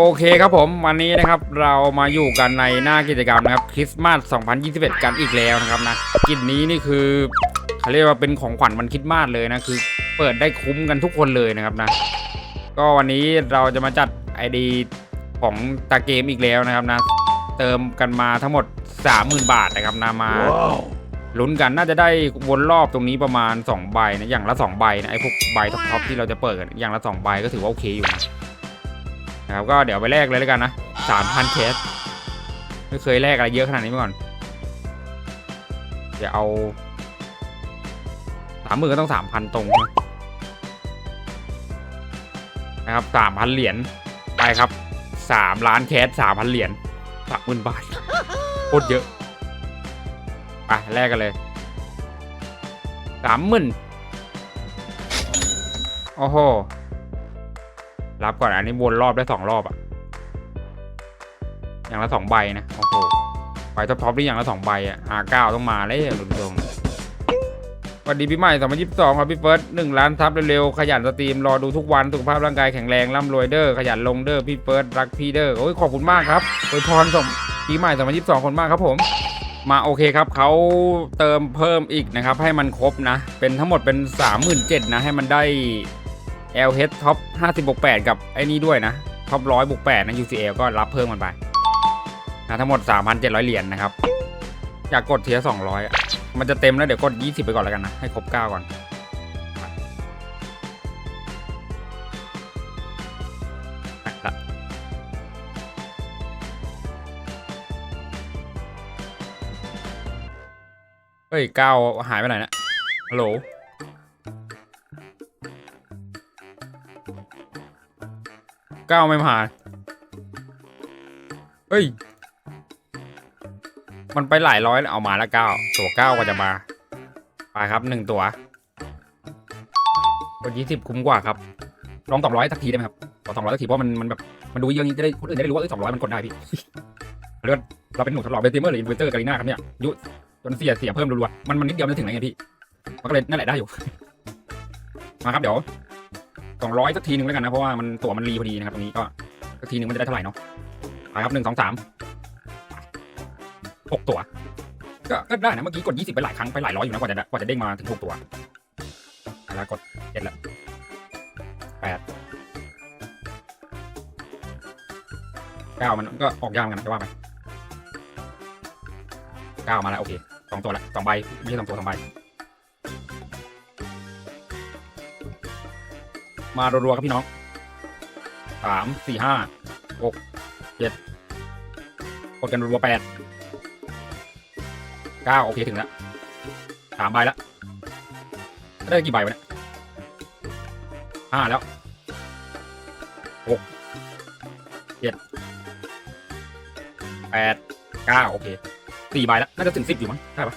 โอเคครับผมวันนี้นะครับเรามาอยู่กันในหน้ากิจกรรมนะครับคริสต์มาส 2021 กันอีกแล้วนะครับนะกิจนี้นี่คือเขาเรียกว่าเป็นของขวัญวันคริสต์มาสเลยนะคือเปิดได้คุ้มกันทุกคนเลยนะครับนะ ก็วันนี้เราจะมาจัดไอดีของตาเกมอีกแล้วนะครับนะ เติมกันมาทั้งหมด 30,000 บาทนะครับนะมาลุ้นกันน่าจะได้วนรอบตรงนี้ประมาณ2ใบนะอย่างละ2ใบนะไอ้พวกใบท็อปๆที่เราจะเปิดกันอย่างละ2ใบก็ถือว่าโอเคอยู่นะ นะครับก็เดี๋ยวไปแลกเลยแล้วกันนะ3,000เคสไม่เคยแลกอะไรเยอะขนาดนี้มาก่อนเดี๋ยวเอาสามหมื่นก็ต้องสามพันตรงนะครับสามพันเหรียญไปครับสามล้านแคสสามพันเหรียญสามหมื่นบาทโคตรเยอะไปแลกกันเลยสามหมื่นโอ้โห รับก่อนอันนี้วนรอบได้สองรอบอะอย่างละสองใบนะโอ้โหใบท็อปๆนี่อย่างละสองใบอะอาเก้าต้องมาเลยลุนตรงสวัสดีปีใหม่2022ครับพี่เฟิร์สหนึ่งล้านทับเร็วๆขยันสตรีมรอดูทุกวันสุขภาพร่างกายแข็งแรงร่ำรวยเด้อขยันลงเด้อพี่เฟิร์สรักพี่เด้อโอ้ยขอบคุณมากครับอวยพรส่งปีใหม่2022คนมากครับผม มาโอเคครับเขาเติมเพิ่มอีกนะครับให้มันครบนะ เป็นทั้งหมดเป็น37,000นะให้มันได้ LH ท็อป50บวก8กับไอ้นี้ด้วยนะท็อป100บวก8นะ UCL ก็รับเพิ่มมันไปนะทั้งหมด 3,700 เหรียญนะครับ อยากกดเทียร์200อะมันจะเต็มแล้วเดี๋ยวกด 20 ไปก่อนแล้วกันนะ ให้ครบ 9 ก่อนเฮ้ยเก้าหายไปไหนนะฮัลโหล ก้าไม่มานเฮ้ย มันไปหลายร้อยแล้วเอามาแล้วก้าตัวเก้าวก็จะมา ไปครับหนึ่งตัวกดยี่สิบคุ้มกว่าครับ ลองสองร้อยสักทีได้ไหมครับขอสองร้อยสักทีเพราะมันมันแบบมันดูเยอะนี้จะได้คนอื่นจะได้รู้ว่าสองร้อยมันกดได้พี่เลือดเราเป็นหนูทดลองเป็นเตมเมอร์หรืออินเวอร์เตอร์กาลิน่าครับเนี่ยยุจนเสียเสียเพิ่มรัวๆมันมันนิดเดียวมันจะถึงไหนไงพี่มันก็เลยนั่นแหละได้อยู่ มาครับเดี๋ยว สองร้อยสักทีหนึ่งแล้วกันนะเพราะว่ามันตั๋วมันรีพอดีนะครับตรงนี้ก็สักทีหนึ่งมันจะได้เท่าไหร่เนาะไปครับหนึ่งสองสามหกตัวก็ก็ได้นะเมื่อกี้กดยี่สิบไปหลายครั้งไปหลายร้อยอยู่นะกว่าจะได้กว่าจะเด้งมาถึงหกตัวแล้วกดเจ็ดละแปดเก้ามันก็ออกยากเหมือนกันนะจะว่าไปเก้ามาแล้วโอเคสองตัวละสองใบไม่ใช่สองตัวสองใบ มารัวๆครับพี่น้องสามสี่ห้าหกเจ็ดกดกันรัวๆแปดเก้าโอเคถึงแล้วสามใบแล้วได้กี่ใบวะเนี่ยห้าแล้วหกเจ็ดแปดเก้าโอเคสี่ใบแล้วน่าจะถึงสิบอยู่มั้งใช่ปะ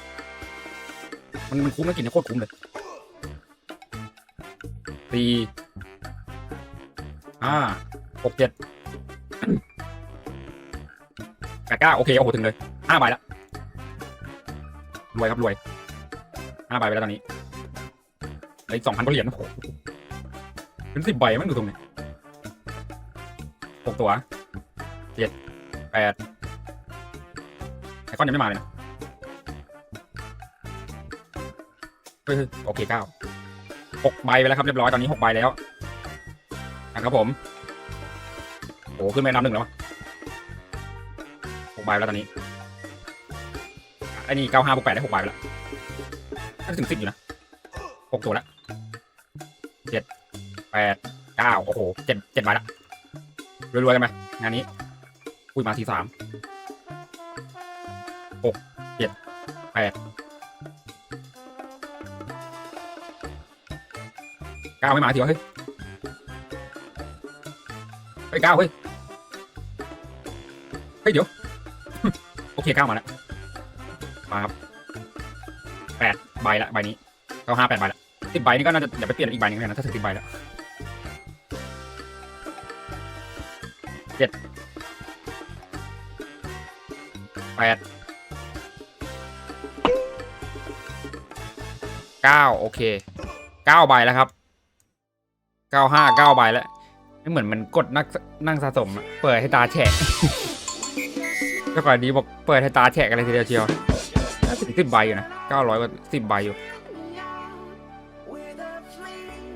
มันมันคุ้มนะกินเนี่ยโคตรคุ้มเลยสี่ ห้าหกเจ็ดแปดเก้าโอเคโอ้โหถึงเลยห้าใบแล้วรวยครับรวยห้าใบไปแล้วตอนนี้เหลืออีกสองพันเหรียญโอ้โหเป็นสิบใบมันดูตรงนี้หกตัวเจ็ดแปดไอคอนยังไม่มาเลยนะเฮ้ยโอเคเก้าหกใบไปแล้วครับเรียบร้อยตอนนี้หกใบแล้ว นะครับผมโอ้ขึ้นไปน้ำหนึ่งแล้ววะหกใบแล้วตอนนี้ไอ้นี่เก้าห้าบวกแปดได้หกใบไปแล้วน่าจะถึงสิบอยู่นะหกตัวแล้วเจ็ดแปดเก้าโอ้โหเจ็ดเจ็ดใบละรวยๆกันไปงานนี้อุ้ยมาทีสามหกเจ็ดแปดเก้าไม่มาทีวะเฮ้ย เฮ้ยเก้าเฮ้ย เฮ้ยเดี๋ยว โอเคเก้ามาแล้ว มาครับแปดใบละใบนี้เก้าห้าแปดใบละสิบใบนี้ก็น่าจะเดี๋ยวไปเปลี่ยนอีกใบหนึงแล้วกันนะถ้าถึงสิบใบแล้วเจ็ดแปดเก้าโอเคเก้าใบแล้วครับเก้าห้าเก้าใบแล้ว ไม่เหมือนมันกดนักนั่งสะสมอะเปิดให้ตาแฉะ เจ้าก่อนดีบอกเปิดให้ตาแฉะกันเลยทีเดียวเชียวน่าจะถึงสิบใบอยู่นะเก้าร้อยกว่าสิบใบอยู่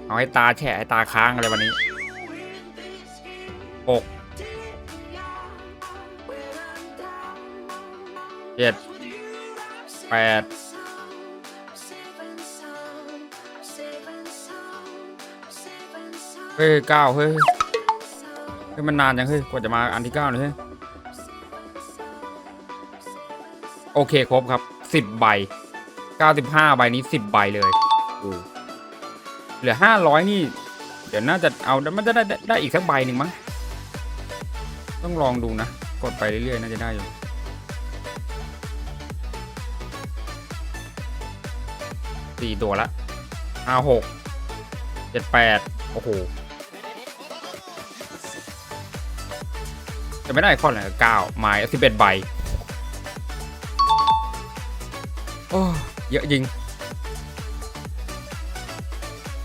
เอาให้ตาแฉะให้ตาค้างอะไรวันนี้หกเจ็ดแปด เฮ้ยเก้าเฮ้ยเฮ้ยมันนานยังเฮ้ยกว่าจะมาอันที่เก้าเลยเฮ้ยโอเคครบครับสิบใบเก้าสิบห้าใบนี้สิบใบเลยโอ้เหลือห้าร้อยนี่ เดี๋ยวน่าจะเอามันจะได้ได้ได้อีกสักใบหนึ่งมั้งต้องลองดูนะ กดไปเรื่อยๆน่าจะได้อยู่สี่ตัวละห้าหกเจ็ดแปดโอ้โห จะไม่ได้ข้อไหนเก้าไม้สิบเอ็ดใบโอ้เยอะจริง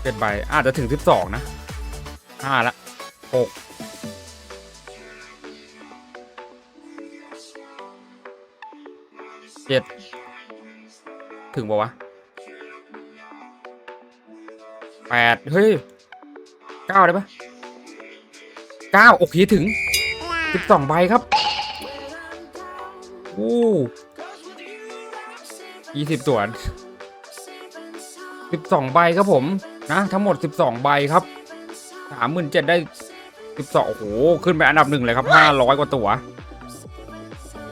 เจ็ดใบอาจจะถึงสิบสองนะห้าละหกเจ็ดถึงปะวะแปดเฮ้ยเก้าได้ปะเก้าโอเคถึง สิบสองใบครับโอ้ยี่สิบตัวสิบสองใบครับผมนะทั้งหมดสิบสองใบครับสามหมื่นเจ็ดได้สิบสองโอ้โหขึ้นไปอันดับหนึ่งเลยครับห้าร้อยกว่าตัว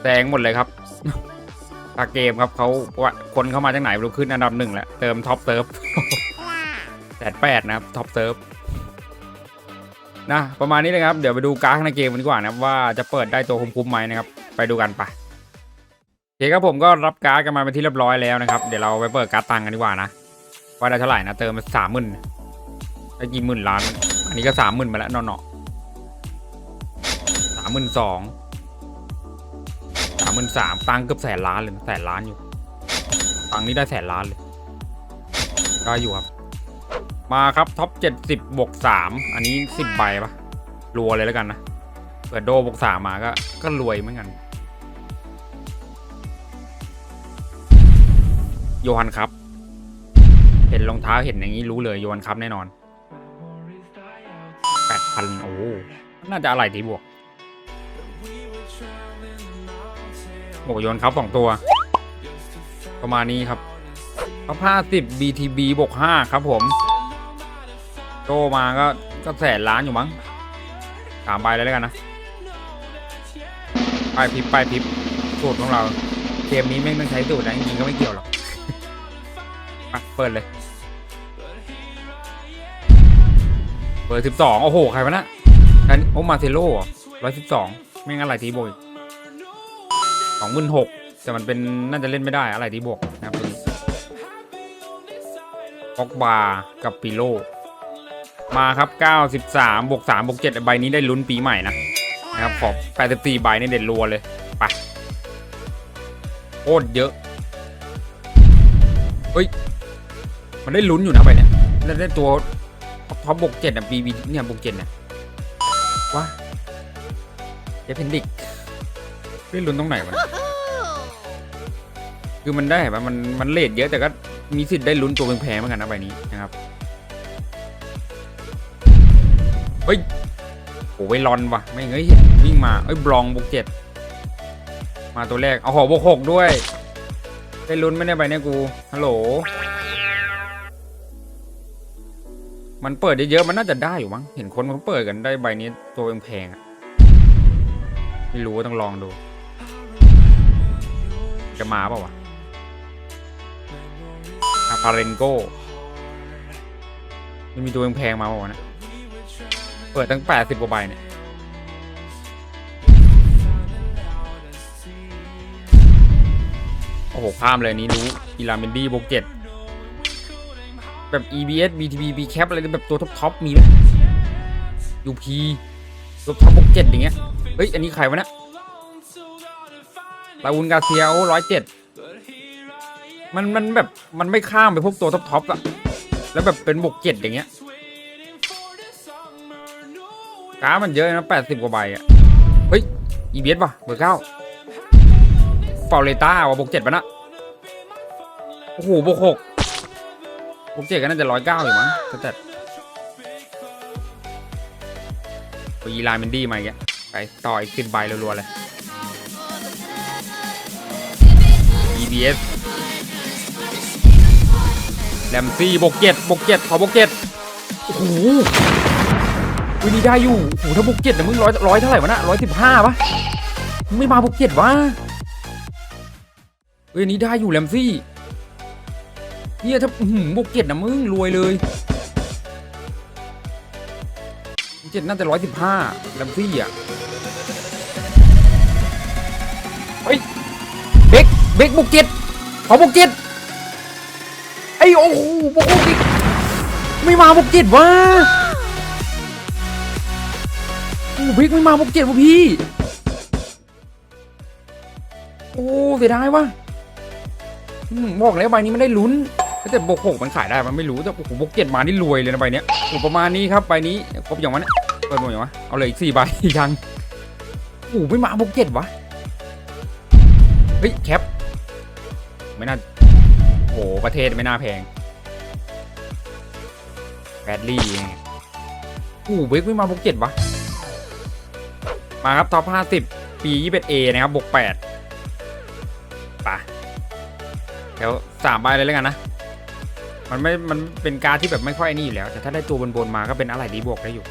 แซงหมดเลยครับตาเกมครับเขาว่าคนเข้ามาจากไหนไม่รู้ขึ้นอันดับหนึ่งแล้วเติมท็อปเซิร์ฟแปดแปดนะครับท็อปเซิร์ฟ นะประมาณนี้เลยครับ เดี๋ยวไปดูการ์ดในเกมกันดีกว่านะครับว่าจะเปิดได้ตัวคุ้มๆไหมนะครับ ไปดูกันไปโอเคครับผมก็รับการ์ดกันมาเป็นที่เรียบร้อยแล้วนะครับเดี๋ยวเราไปเปิดการ์ดตังกันดีกว่านะว่าได้เท่าไหร่นะเติมมาสามหมื่นได้กี่หมื่นล้าน อันนี้ก็สามหมื่นมาแล้วเนาะสามหมื่นสองสามหมื่นสามตังค์เกือบแสนล้านเลยแสนล้านอยู่ตังค์นี้ได้แสนล้านเลยได้อยู่ครับ มาครับท็อปเจ็ดสิบบวกสามอันนี้สิบใบปะรัวเลยแล้วกันนะ เปิดโดบวกสามมาก็ ก็รวยเหมือนกัน โยฮันครับ เห็นรองเท้าเห็นอย่างนี้รู้เลยโยฮันครับแน่นอนแปดพันโอ้ น่าจะอะไรตีบวก โอ้โยนครับสองตัว ประมาณนี้ครับเขาห้าสิบ BTB บวกห้าครับผม โตมาก็ก็แสนล้านอยู่มั้งสามใบเลยแล้วกันนะไปพิบไปพิบสูตรของเราเกมนี้ไม่งต้องใช้สูตรนะจริงๆก็ไม่เกี่ยวหรอกอะเปิดเลยเบอร์สิบสองโอ้โหใครวะนะอันโอ้มาเทโร่ร้อยสิบสองไม่งั้นอะไรทีโบยสองหมื่นหกแต่มันเป็นน่าจะเล่นไม่ได้อะไรทีบวกนะครับบ็อกบาร์กับปิโล มาครับ 93บวก3บวก7ใบนี้ได้ลุ้นปีใหม่นะนะครับขอบ84ใบนี่เด่นรัวเลยไปโคตรเยอะเฮ้ย มันได้ลุ้นอยู่นะใบเนี้ยแล้วได้ตัวท็อปบวกเจ็ดอะบีบีเนี่ยบวกเจ็ดเนี่ยว้าเจเพนดิกเล่นลุ้นตรงไหนวะคือมันได้เห็นปะมันมันเลทเยอะแต่ก็มีสิทธิ์ได้ลุ้นตัวแพงๆเหมือนกันนะใบนี้นะครับ ฮ้ยโอ้ยลอนว่ะ ไม่เฮ้ยวิ่งมาเอ้ยบลองบวกเจ็ดมาตัวแรก เอาหอบวกหกด้วย ได้ลุ้นไมเนี่ยใบเนี้ยกู ฮัลโหล มันเปิดได้เยอะมันน่าจะได้อยู่มั้ง เห็นคนเขาเปิดกันได้ใบนี้ตัวแพงๆอะไม่รู้ต้องลองดู จะมาเปล่าวะอาพาเรนโกมันมีตัวแพงๆมาเปล่าวะนะ เปิดตั้งแปดสิบกว่าใบเนี่ยโอ้โหข้ามเลยนี้รู้อีลาเมนดี้บวกเจ็ดแบบ EBS BTB B cap อะไรแบบตัวท็อปท็อปมีไหม UP ตัวท็อปบวกเจ็ดอย่างเงี้ยเฮ้ย อันนี้ใครวะเนี่ยลาอุนกาเซียโอ้ร้อยเจ็ดมันมันแบบมันไม่ข้ามไปพวกตัวท็อปท็อปอะแล้วแบบเป็นบวกเจ็ดอย่างเงี้ย การ์ดมันเยอะนะแปดสิบกว่าใบอะ เฮ้ย อีเบียสป่ะเบอร์เก้าเปาเลต้าว่ะบวกเจ็ดป่ะนะโอ้โหบวกหกบวกเจ็ดก็น่าจะร้อยเก้าอยู่มั้งสแตทโอ้ยอีลน์เมนดี้มาอีกแล้วไปต่ออีกสิบใบรัวๆเลย EBS แลมซี่บวกเจ็ดบวกเจ็ดขอบวกเจ็ดโอ้โห วินี่ได้อยู่โอ้โหถ้าบวกเจ็ดนะมึงร้อยร้อยเท่าไหร่วะนะร้อยสิบห้าปะมึงไม่มาบวกเจ็ดวะเฮ้ยนี้ได้อยู่แลมซี่เฮียถ้าอื้อหือบวกเจ็ดนะมึงรวยเลยเจ็ดน่าจะร้อยสิบห้าแลมซี่อะเฮ้ยเบกเบกบวกเจ็ดขอบวกเจ็ดไอ้โอ้โหบวกหกอีกไม่มาบวกเจ็ดวะ โอ้บิ๊กไม่มาบวกเจ็ดวะพี่ โอ้เสียดายวะบอกแล้วใบนี้มันได้ลุ้นแต่บวกหกมันขายได้มันไม่รู้แต่โอ้โหบวกเจ็ดมานี่รวยเลยนะใบเนี้ยโอ้ประมาณนี้ครับใบนี้ครบอย่างวะเนี่ยเปิดหมดอย่างวะเอาเลยอีกสี่ใบยังโอ้ไม่มาบวกเจ็ดวะเฮ้ยแคปไม่น่าโอ้ประเทศไม่น่าแพงแบดลี่โอ้เบกไม่มาบวกเจ็ดวะ มาครับท็อป50 ปี 21A นะครับบวก8ป่ะเดี๋ยวสามใบเลยแล้วกันนะ มันไม่ มันเป็นการที่แบบไม่ค่อยนี่อยู่แล้ว แต่ถ้าได้ตัวบนๆมาก็เป็นอะไรดีบวกได้อยู่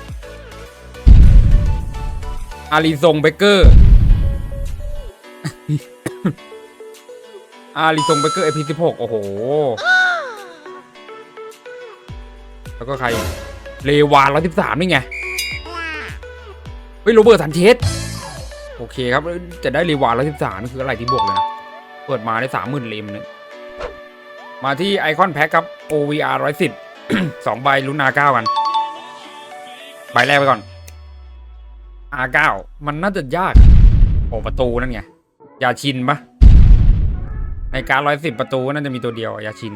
อาริซงเบเกอร์ อาริซงเบเกอร์ AP16 โอ้โห แล้วก็ใคร เลวาน113นี่ไง เฮ้ยโรเบิร์ตสันเชสโอเคครับจะได้รีวาร์ร้อยสิบสามคืออะไรที่บวกเลยนะเปิดมาได้สามหมื่นเลมเนี่ยมาที่ไอคอนแพ็คครับ OVR ร้อยสิบสองใบลุ้น R9 กัน ใบแรกไปก่อน R9 มันน่าจะยาก โอ้ประตูนั่นไงยาชินปะในการร้อยสิบประตูน่าจะมีตัวเดียวยาชิน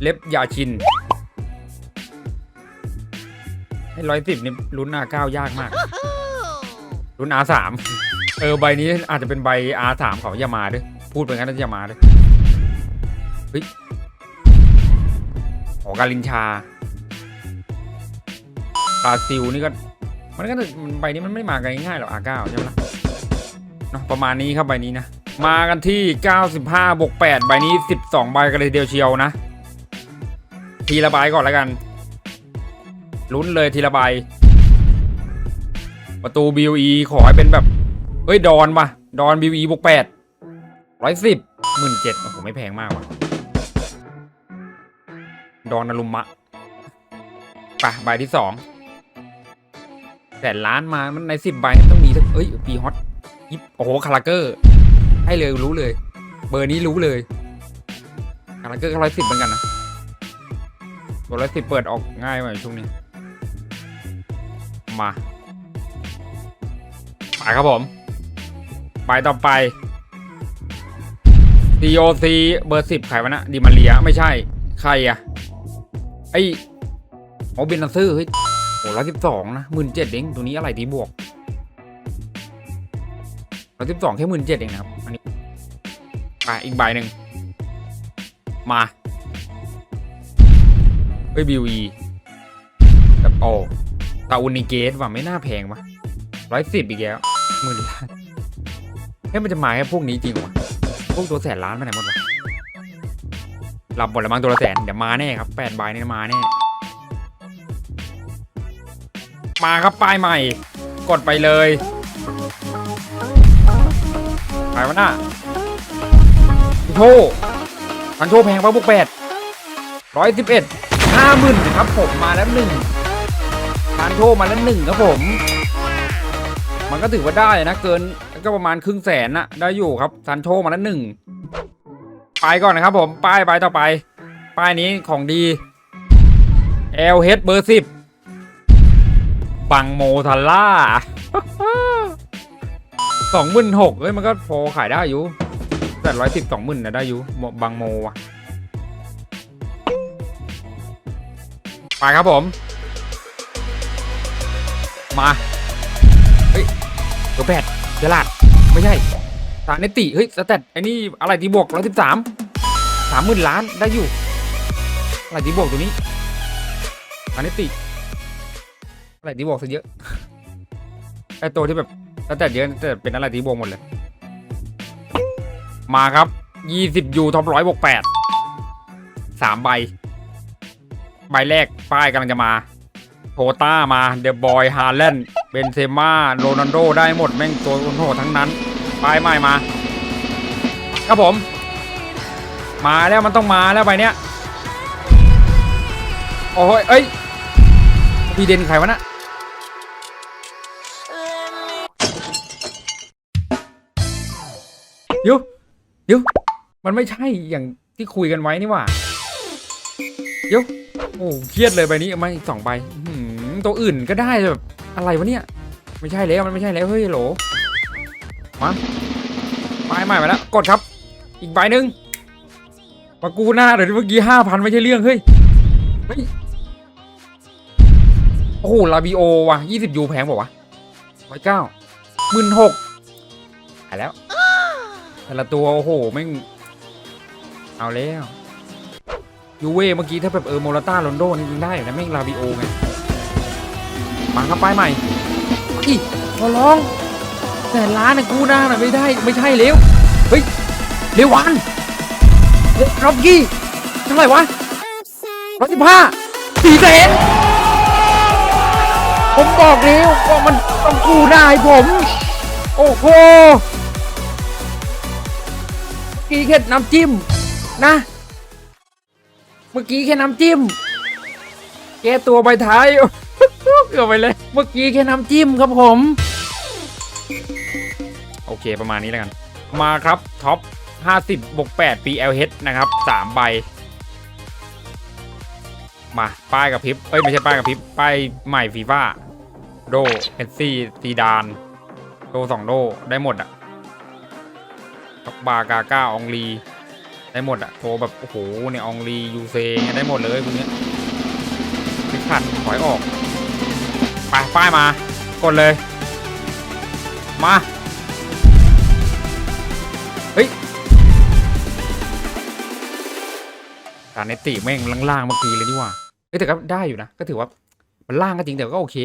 เล็บยาชิน ให้ร้อยสิบนี่ลุ้น R9 ยากมากลุ้น R3 เออใบนี้อาจจะเป็นใบ R3 เขายามาด้วยพูดไปงั้นน่าจะยามาด้วยเฮ้ยหอกาลินชาบราซิลนี่ก็มันก็จะมันใบนี้มันไม่มากันง่ายๆหรอก R9 ใช่ไหมล่ะเนาะประมาณนี้ครับใบนี้นะ มากันที่ 95บวก8ใบนี้ 12 ใบกันเลยทีเดียวเชียวนะ ทีละใบก่อนแล้วกัน ลุ้นเลยทีละใบ ประตู BOE ขอให้เป็นแบบ เฮ้ย ดอนว่ะดอน BOE บวกแปดร้อยสิบหมื่นเจ็ดโอ้โหไม่แพงมากว่ะ ดอนนารุมะไปใบที่สองแสนล้านมามันในสิบใบต้องมีสักเอ้ยปีฮอตยิบโอ้โหคาราเกอร์ ให้เลยรู้เลย เบอร์นี้รู้เลยคาราเกอร์ก็ร้อยสิบเหมือนกันนะตัวร้อยสิบเปิดออกง่ายกว่าช่วงนี้ มาไปครับผม ไปต่อไป DOC เบอร์สิบใครวะนะดิมาเรียไม่ใช่ ใครอะไอโอเบนนันซื้อเฮ้ยโหร้อยสิบสองนะหมื่นเจ็ดเองตัวนี้อะไรดีบวกร้อยสิบสองแค่หมื่นเจ็ดเองนะครับอันนี้ไปอีกใบหนึ่งมาเฮ้ยบิวอีแบบโอ้ ตาอุนิเกตว่าไม่น่าแพงวะร้อยสิบอีกแล้วหมื่นล้านเฮ้ยมันจะมาแค่พวกนี้จริงวะพวกตัวแสนล้านไปไหนหมดวะหลับหมดแล้วมั้งตัวละแสนเดี๋ยวมาแน่ครับแปดใบนี่มาแน่มาครับป้ายใหม่ กดไปเลยไปวะหน่ะโชทันโชแพงปะพวกแปดร้อยสิบเอ็ดห้าหมื่นครับผมมาแล้วหนึ่ง ทานโชมาแล้วหนึ่งครับผม มันก็ถือว่าได้นะ เกินก็ประมาณครึ่งแสนนะได้อยู่ครับทานโชมาแล้วหนึ่งไปก่อนนะครับผมป้ายใบต่อไป ป้ายนี้ของดี LH เบอร์สิบบังโมทัลล่าสองหมื่นหกเอ้ยมันก็พอขายได้อยู่แต่ร้อยสิบสองหมื่นนะได้อยู่บังโมว่ะไปครับผม มาเฮ้ยเดแปดเจลาดไม่ใช่สารเนติเฮ้ยสแตทไอ้นี่อะไรตีบวกร้อยสิบสามสามหมื่นล้านได้อยู่อะไรตีบวกตัวนี้สารเนติอะไรตีบวกซะเยอะไอตัวที่แบบสแตทเยอะแต่เป็นอะไรตีบวกหมดเลย มาครับยี่สิบยูท็อปร้อยบวกแปดสามใบ ใบแรกป้ายกำลังจะมา โทต้ามาเดบอยฮาร์เลนเบนเซม่าโรนัลโดได้หมดแม่งตัวคนโหดทั้งนั้นป้ายใหม่มา ครับผม มาแล้วมันต้องมาแล้วใบเนี้ยโอ้ยเอ้ยพีเดนใครวะนะเดี๋ยวเดี๋ยวมันไม่ใช่อย่างที่คุยกันไว้นี่หว่ายว โอ้เครียดเลยใบนี้มาอีกสองใบตัวอื่นก็ได้แบบอะไรวะเนี่ยไม่ใช่แล้วมันไม่ใช่แล้วเฮ้ยโหลมาไปใหม่มาแล้วกดครับ อีกใบหนึ่งมากูหน้าเดี๋ยวเมื่อกี้ห้าพันไม่ใช่เรื่องเฮ้ยโอ้โหลาบิโอว่ะยี่สิบยูแพงป่าวะร้อยเก้าหมื่นหกหายแล้วแต่ละตัวโอ้โหแม่เอาแล้ว ยูเว่เมื่อกี้ถ้าแบบเออโมราต้าโรนโดนี่ยิงได้อยู่นะแม่งลาบิโอไงมาครับป้ายใหม่อีขอร้องแต่ล้านนะกูหน้าน่ะไม่ได้ไม่ใช่เร็วเฮ้ยเร็ววันเร็วร็อกกี้เท่าไหร่วะร้อยสิบห้าสี่แสนผมบอกแล้วว่ามันต้องกูหน้าให้ผม โอ้โหกี้แค่น้ำจิ้มนะ เมื่อกี้แค่น้ำจิ้ม แก้ตัวใบท้าย เกือบไปเลย เมื่อกี้แค่น้ำจิ้มครับผม โอเคประมาณนี้แล้วกัน มาครับท็อป 50บวก8 PLH นะครับ 3 ใบ มา ป้ายกับพริบ เอ้ย ไม่ใช่ป้ายกับพริบ ป้ายใหม่ฟีฟ่าโดเอสซี่ตีดาน โดสองโด ได้หมดอะบากาก้า องลี ได้หมดอะโทรแบบโอ้โหเนี่ยองลียูเซได้หมดเลยพวกนี้พิกขัดถอยออกไปป้ายมากดเลย มาเฮ้ยการเนติแม่งล่างๆเมื่อกี้เลยนี่ว่าเฮ้ยแต่ก็ได้อยู่นะ ก็ถือว่ามันล่างก็จริงแต่ก็โอเค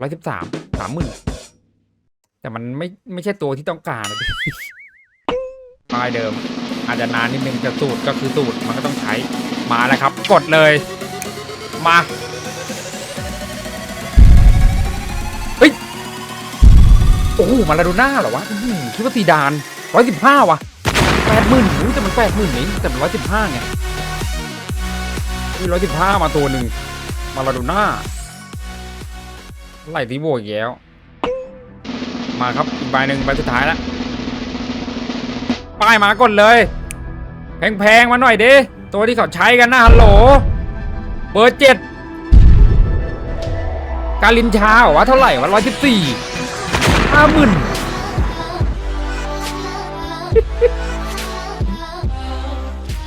ร้อยสิบสามสามหมื่นแต่มันไม่ไม่ใช่ตัวที่ต้องการนะป้ายเดิม อาจจะนานนิดนึงแต่สูตรก็คือสูตรมันก็ต้องใช้มาแล้วครับ กดเลยมาเฮ้ยโอ้โหมาลาโดน่าเหรอวะคิดว่าซีดานร้อยสิบห้าวะแปดหมื่นหูแต่มันแปดหมื่นเองแต่มันร้อยสิบห้าไงร้อยสิบห้ามาตัวหนึ่งมาลาโดน่าไหลตีโบอีกแล้วมาครับอีกใบหนึ่งใบสุดท้ายแล้วป้ายมากดเลย แพงๆมาหน่อยดิตัวที่เขาใช้กันนะฮัลโหลเบอร์เจ็ดกาลินชาวะเท่าไหร่วะร้อยสิบสี่ห้าหมื่น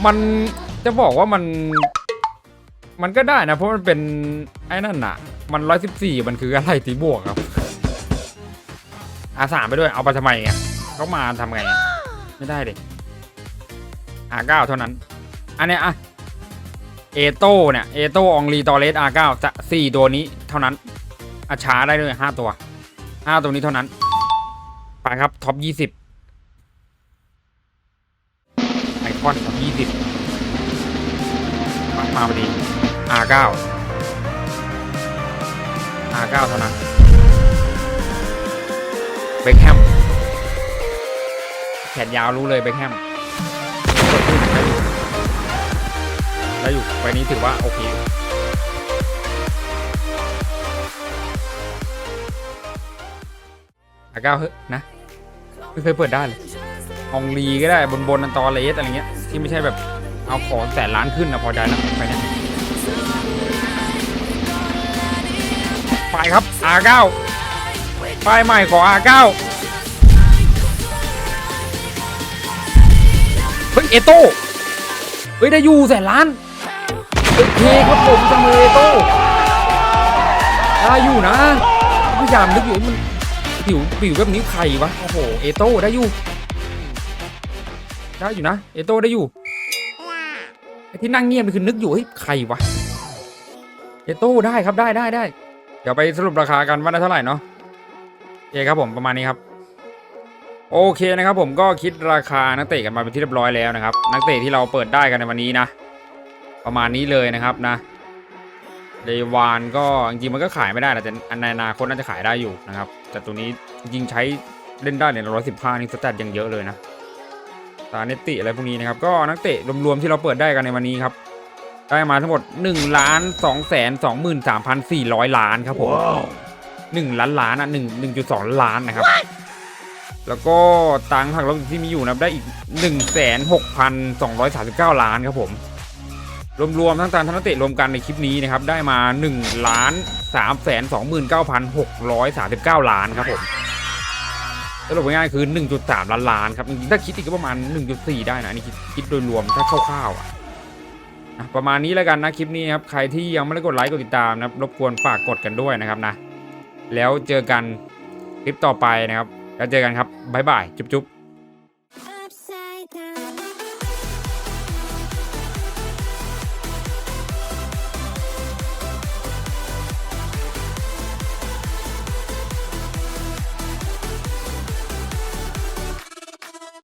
มันจะบอกว่ามันมันก็ได้นะ เพราะมันเป็นไอ้นั่นน่ะ มันร้อยสิบสี่มันคืออะไรตีบวกครับ อาสามไปด้วยเอาไปทำไมไงเขามาทำไง ไม่ได้เลย อาเก้าเท่านั้น อันเนี้ยอะเอโต้เนี่ยเอโต้องลีตอเลสอาเก้าจะสี่ตัวนี้เท่านั้นอาช้าได้ด้วยห้าตัวห้าตัวนี้เท่านั้น ไปครับท็อปยี่สิบไอคอนท็อปยี่สิบมาพอดีอาเก้าอาเก้าเท่านั้นเบคแฮมแขนยาวรู้เลยเบคแฮม ได้อยู่ได้อยู่ไฟนี้ถือว่าโอเคอาก้าวเฮ้ยนะไม่เคยเปิดได้เลยอองลีก็ได้บนบนอันตอเลสอะไรเงี้ยที่ไม่ใช่แบบเอาของแสนล้านขึ้นนะพอใจแล้วไปเนี่ยไปครับ R9 ป้ายใหม่ของ R9 เฮ้ยเอโต้เฮ้ยได้อยู่แสนล้าน อเคครับผมจังเลยเอโต้ได้อยู่นะพยายามนึกอยู่มันผิวผิวแบบนี้ใครวะ โอ้โห เอโต้ได้อยู่ ได้อยู่นะ เอโต้ได้อยู่ไอ้ที่นั่งเงียบนี่คือนึกอยู่เฮ้ยใครวะ เอโต้ได้ครับได้ได้ได้ เดี๋ยวไปสรุปราคากันว่าได้เท่าไหร่เนาะโอเคครับผมประมาณนี้ครับโอเคนะครับผมก็คิดราคานักเตะกันมาเป็นที่เรียบร้อยแล้วนะครับ นักเตะที่เราเปิดได้กันในวันนี้นะ ประมาณนี้เลยนะครับนะเดวานก็จริงๆมันก็ขายไม่ได้นะแต่ในอนาคตน่าจะขายได้อยู่นะครับ แต่ตัวนี้จริงๆใช้เล่นได้ในร้อยสิบห้านี่สแตทยังเยอะเลยนะตาเนตติอะไรพวกนี้นะครับ ก็นักเตะรวมๆที่เราเปิดได้กันในวันนี้ครับ ได้มาทั้งหมด1ล้าน2แสน2 3 4 0 0ล้านครับผมหนึ่งล้านล้านอะหนึ่งหนึ่งจุดสองล้านนะครับ แล้วก็ตังค์หักลบที่มีอยู่นะครับได้อีก1นึ่งแสนหกพันสองร้อยสามสิบเก้าล้านครับผม รวมๆทั้งตามทั้งนักเตะรวมกันในคลิปนี้นะครับได้มา1ล้าน3แสน29,639 ล้านครับผมสรุปง่ายๆคือ 1.3 ล้านล้านครับจริงๆถ้าคิดอีกก็ประมาณ 1.4 ได้นะอันนี่คิดคดโดยรวมถ้าคร่าวๆอะอะประมาณนี้แล้วกันนะคลิปนี้ครับใครที่ยังไม่ได้กดไลค์กดติดตามนะครับรบกวนฝากกดกันด้วยนะครับนะแล้วเจอกันคลิปต่อไปนะครับแล้วเจอกันครับบ๊ายบายจุ๊บ